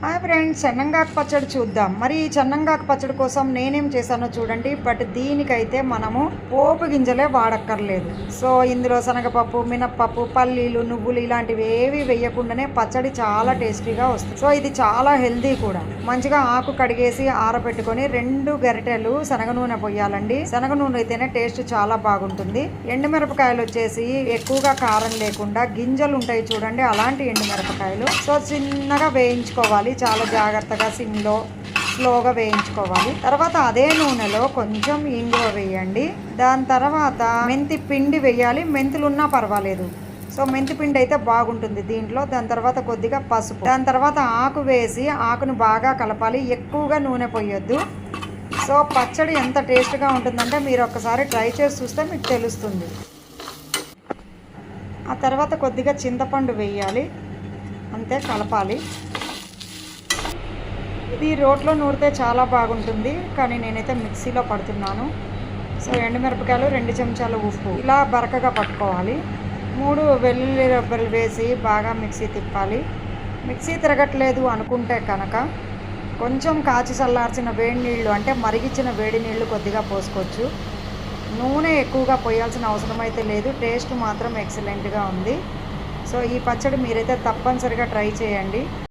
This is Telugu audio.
Hi. ఫ్రెండ్స్ చెన్నంగాకు పచ్చడి చూద్దాం. మరి ఈ చెన్నంగాకు పచ్చడి కోసం నేనేం చేశానో చూడండి. బట్ దీనికైతే మనము పోపు గింజలే వాడక్కర్లేదు. సో ఇందులో శనగపప్పు మినప్పప్పు పల్లీలు నువ్వులు ఇలాంటివి ఏవి వేయకుండానే పచ్చడి చాలా టేస్టీగా వస్తుంది. సో ఇది చాలా హెల్దీ కూడా. మంచిగా ఆకు కడిగేసి ఆరబెట్టుకొని రెండు గరిటెలు శనగ నూనె పోయాలండి. శనగ నూనె అయితేనే టేస్ట్ చాలా బాగుంటుంది. ఎండుమిరపకాయలు వచ్చేసి ఎక్కువగా కారం లేకుండా గింజలు ఉంటాయి చూడండి. అలాంటి ఎండుమిరపకాయలు. సో చిన్నగా వేయించుకోవాలి. చాలా జాగ్రత్తగా సిమ్లో స్లోగా వేయించుకోవాలి. తర్వాత అదే నూనెలో కొంచెం ఇంగువ వేయండి. దాని తర్వాత మెంతి పిండి వేయాలి. మెంతులు ఉన్నా పర్వాలేదు. సో మెంతి పిండి అయితే బాగుంటుంది దీంట్లో. దాని తర్వాత కొద్దిగా పసుపు. దాని తర్వాత ఆకు వేసి ఆకును బాగా కలపాలి. ఎక్కువగా నూనె పోయొద్దు. సో పచ్చడి ఎంత టేస్ట్గా ఉంటుందంటే మీరు ఒక్కసారి ట్రై చేసి చూస్తే మీకు తెలుస్తుంది. ఆ తర్వాత కొద్దిగా చింతపండు వేయాలి. అంతే కలపాలి. ఇది రోట్లో నూరితే చాలా బాగుంటుంది కానీ నేనైతే మిక్సీలో పడుతున్నాను. సో ఎండుమిరపకాయలు రెండు చెంచాలు ఉప్పు. ఇలా బరకగా పట్టుకోవాలి. మూడు వెల్లుల్లి రబ్బలు వేసి బాగా మిక్సీ తిప్పాలి. మిక్సీ తిరగట్లేదు అనుకుంటే కనుక కొంచెం కాచి చల్లార్చిన వేడి నీళ్ళు అంటే మరిగించిన వేడి నీళ్ళు కొద్దిగా పోసుకోవచ్చు. నూనె ఎక్కువగా పోయాల్సిన అవసరం అయితే లేదు. టేస్ట్ మాత్రం ఎక్సలెంట్గా ఉంది. సో ఈ పచ్చడి మీరైతే తప్పనిసరిగా ట్రై చేయండి.